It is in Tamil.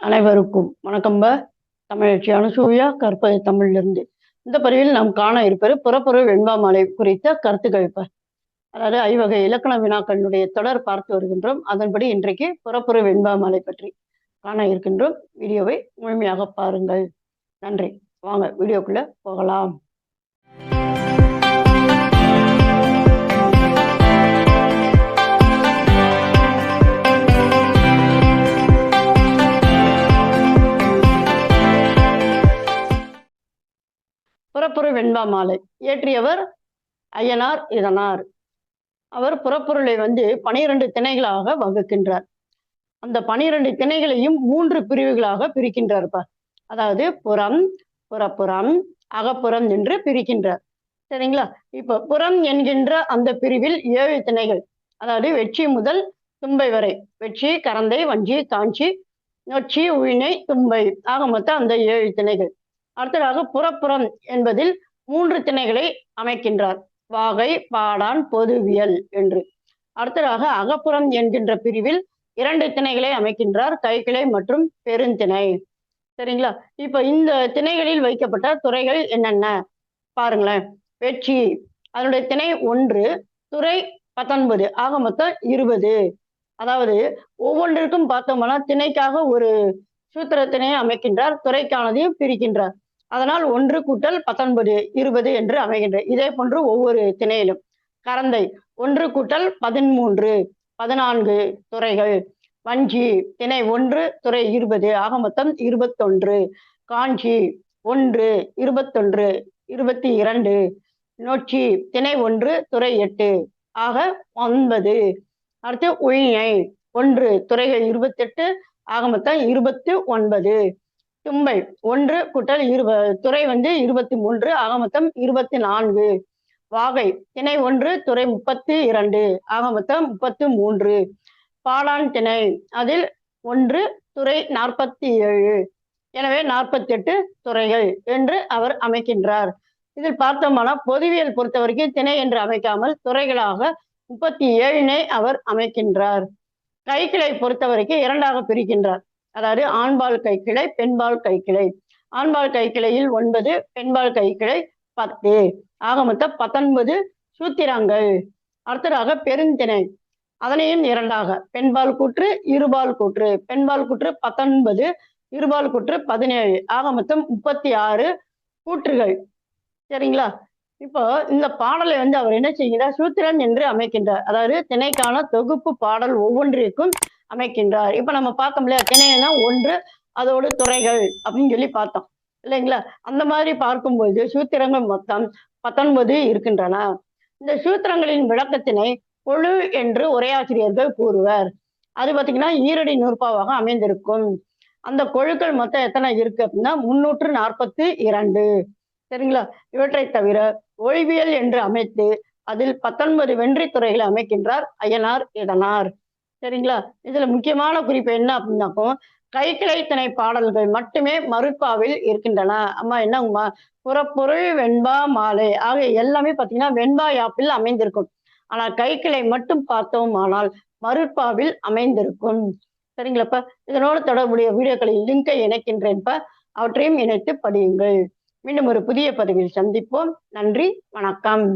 அனைவருக்கும் வணக்கம்ப தமிழச்சி அனுசூயா கற்பது தமிழிலிருந்து. இந்த பதிவில் நாம் காண இருப்பது புறப்பொருள் வெண்பாமலை குறித்த கருத்துக்கள் அதாவது ஐவகை இலக்கண வினாக்களினுடைய தொடர் பார்த்து வருகின்றோம். அதன்படி இன்றைக்கு புறப்பொருள் வெண்பாமலை பற்றி காண இருக்கின்றோம். வீடியோவை முழுமையாக பாருங்கள். நன்றி. வாங்க வீடியோக்குள்ள போகலாம். புறப்பொருள் வெண்பா மாலை. இயற்றியவர் ஐயனார் இதனார். அவர் புறப்பொருளை வந்து பனிரெண்டு திணைகளாக வகுக்கின்றார். அந்த பனிரெண்டு திணைகளையும் மூன்று பிரிவுகளாக பிரிக்கின்றார்ப்பா அதாவது புறம் புறப்புறம் அகப்புறம் என்று பிரிக்கின்றார். சரிங்களா? இப்ப புறம் என்கின்ற அந்த பிரிவில் ஏழு திணைகள். அதாவது வெற்றி முதல் தும்பை வரை. வெற்றி கரந்தை வஞ்சி காஞ்சி நொச்சி உயினை தும்பை ஆக மொத்தம் அந்த ஏழு திணைகள். அடுத்ததாக புறப்புறம் என்பதில் மூன்று திணைகளை அமைக்கின்றார். வாகை பாடான் பொதுவியல் என்று. அடுத்ததாக அகப்புறம் என்கின்ற பிரிவில் இரண்டு திணைகளை அமைக்கின்றார் கைக்கிளை மற்றும் பெருந்திணை. சரிங்களா? இப்ப இந்த திணைகளில் வைக்கப்பட்ட துறைகள் என்னென்ன? பாருங்களேன். வெற்றி. அதனுடைய திணை ஒன்று துறை பத்தொன்பது ஆக மொத்தம் இருபது. அதாவது ஒவ்வொன்றிற்கும் பார்த்தோம்னா திணைக்காக ஒரு சூத்திரத்தினை அமைக்கின்றார் துறைக்கானதையும் பிரிக்கின்றார். அதனால் ஒன்று கூட்டல் பத்தொன்பது இருபது என்று அமைகின்றது இதே போன்று ஒவ்வொரு திணையிலும். கரந்தை ஒன்று கூட்டல் பதிமூன்று பதினான்கு துறைகள். வஞ்சி திணை ஒன்று துறை இருபது ஆக மொத்தம் இருபத்தொன்று. காஞ்சி ஒன்று இருபத்தொன்று இருபத்தி இரண்டு. நொச்சி திணை ஒன்று துறை எட்டு ஆக ஒன்பது. அடுத்து உயினை ஒன்று துறைகள் இருபத்தெட்டு ஆக மொத்தம் இருபத்து ஒன்பது. தும்பை ஒன்று குட்டல் இருப துறை வந்து இருபத்தி மூன்று ஆக மொத்தம் இருபத்தி நான்கு. வாகை. திணை ஒன்று துறை முப்பத்தி இரண்டு ஆக மொத்தம் முப்பத்து மூன்று. பாலான் திணை. அதில் ஒன்று துறை நாற்பத்தி ஏழு. எனவே நாற்பத்தி எட்டு துறைகள் என்று அவர் அமைக்கின்றார். இதில் பார்த்தோம்னா பொதுவியல் பொறுத்தவரைக்கும் திணை என்று அமைக்காமல் துறைகளாக முப்பத்தி ஏழினை அவர் அமைக்கின்றார். கைக்கிளை பொறுத்தவரைக்கும் இரண்டாக பிரிக்கின்றார். அதாவது ஆண்பால் கைக்கிளை பெண்பால் கைக்கிளை ஆண்பால் கைக்கிளையில் ஒன்பது பெண்பால் கைக்கிளை பத்து. ஆக மொத்தம் பத்தொன்பது சூத்திரங்கள். அடுத்ததாக பெருந்திணை. அதனையும் இரண்டாக. பெண்பால் கூற்று இருபால் கூற்று. பெண்பால் கூற்று பத்தொன்பது இருபால் கூற்று பதினேழு. ஆக மொத்தம் முப்பத்தி ஆறு கூற்றுகள். சரிங்களா? இப்போ இந்த பாடலை வந்து அவர் என்ன செய்கிறார்? சூத்திரன் என்று அமைக்கின்றார். அதாவது திணைக்கான தொகுப்பு பாடல் ஒவ்வொன்றிற்கும் அமைக்கின்றார். இப்ப நம்ம பார்த்தோம் இல்லையா திணையனா ஒன்று அதோடு துறைகள் அப்படின்னு சொல்லி பார்த்தோம். இல்லைங்களா? அந்த மாதிரி பார்க்கும்போது சூத்திரங்கள் மொத்தம் பத்தொன்பது இருக்கின்றன. இந்த சூத்திரங்களின் விளக்கத்தினை கொழு என்று உரையாசிரியர்கள் கூறுவர். அது பார்த்தீங்கன்னா ஈரடி நூற்பாவாக அமைந்திருக்கும். அந்த கொழுக்கள் மொத்தம் எத்தனை இருக்கு அப்படின்னா முன்னூற்று நாற்பத்தி இரண்டு. சரிங்களா? இவற்றை தவிர ஒழிவியல் என்று அமைத்து அதில் பத்தொன்பது வென்றி துறைகளை அமைக்கின்றார் அய்யனார் இதனார் சரிங்களா? இதுல முக்கியமான குறிப்பு என்ன அப்படின்னாக்கும் கைக்கிளை திணை பாடல்கள் மட்டுமே மறுப்பாவில் இருக்கின்றன. அம்மா என்னங்கம்மா புறப்பொருள் வெண்பா மாலை ஆகிய எல்லாமே பார்த்தீங்கன்னா வெண்பா யாப்பில் அமைந்திருக்கும். ஆனால் கைக்கிளை மட்டும் பார்த்தோம் ஆனால் மறுப்பாவில் அமைந்திருக்கும். சரிங்களாப்ப இதனோடு தொடர்புடைய வீடியோக்களில் லிங்கை இணைக்கின்றேன்ப்ப அவற்றையும் இணைத்து படியுங்கள். மீண்டும் ஒரு புதிய பதிவில் சந்திப்போம். நன்றி வணக்கம்.